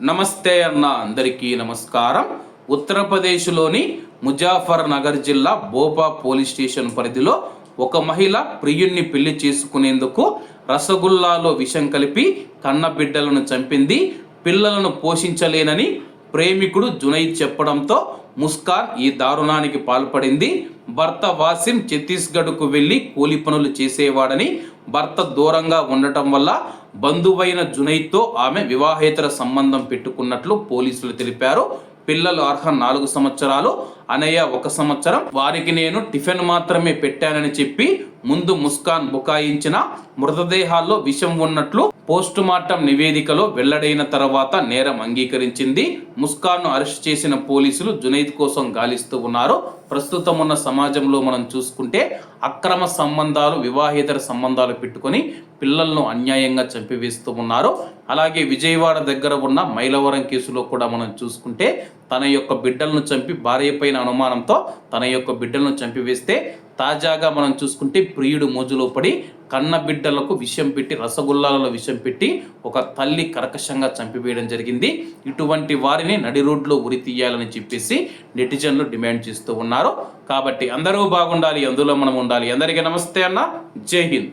నమస్తే అన్న అందరికీ నమస్కారం. ఉత్తరప్రదేశ్లోని ముజాఫర్ నగర్ జిల్లా భోపా పోలీస్ స్టేషన్ పరిధిలో ఒక మహిళ ప్రియుణ్ణి పెళ్ళి చేసుకునేందుకు రసగుల్లాలో విషం కలిపి కన్న బిడ్డలను చంపింది పిల్లలను పోషించలేనని ప్రేమికుడు జునైద్ చెప్పడంతో ముస్కాన్ ఈ దారుణానికి పాల్పడింది. భర్త వాసిం ఛత్తీస్గఢ్కు వెళ్ళి కూలి పనులు చేసేవాడని భర్త దూరంగా ఉండటం వల్ల బంధువైన జునైద్తో ఆమె వివాహేతర సంబంధం పెట్టుకున్నట్లు పోలీసులు తెలిపారు. పిల్లలు అర్హ నాలుగు సంవత్సరాలు అనయ్య ఒక సంవత్సరం. వారికి నేను టిఫిన్ మాత్రమే పెట్టానని చెప్పి ముందు ముస్కాన్ బుకాయించిన. మృతదేహాల్లో విషం ఉన్నట్లు పోస్టు మార్టం నివేదికలో వెల్లడైన తర్వాత నేరం అంగీకరించింది. ముస్కాన్ను అరెస్ట్ చేసిన పోలీసులు జునైద్ కోసం గాలిస్తూ ఉన్నారు. ప్రస్తుతం ఉన్న సమాజంలో మనం చూసుకుంటే అక్రమ సంబంధాలు వివాహేతర సంబంధాలు పెట్టుకొని పిల్లలను అన్యాయంగా చంపివేస్తూ ఉన్నారు. అలాగే విజయవాడ దగ్గర ఉన్న మైలవరం కేసులో కూడా మనం చూసుకుంటే తన యొక్క బిడ్డలను చంపి భార్యపైన అనుమానంతో తన యొక్క బిడ్డలను చంపివేస్తే తాజాగా మనం చూసుకుంటే ప్రియుడు మోజులో పడి కన్న బిడ్డలకు విషం పెట్టి రసగుల్లాలలో విషం పెట్టి ఒక తల్లి కర్కశంగా చంపివేయడం జరిగింది. ఇటువంటి వారిని నడి రోడ్లో ఉరి తీయాలని చెప్పేసి నెటిజన్లు డిమాండ్ చేస్తూ ఉన్నారు. కాబట్టి అందరూ బాగుండాలి అందులో మనం ఉండాలి. అందరికీ నమస్తే అన్న. జై హింద్.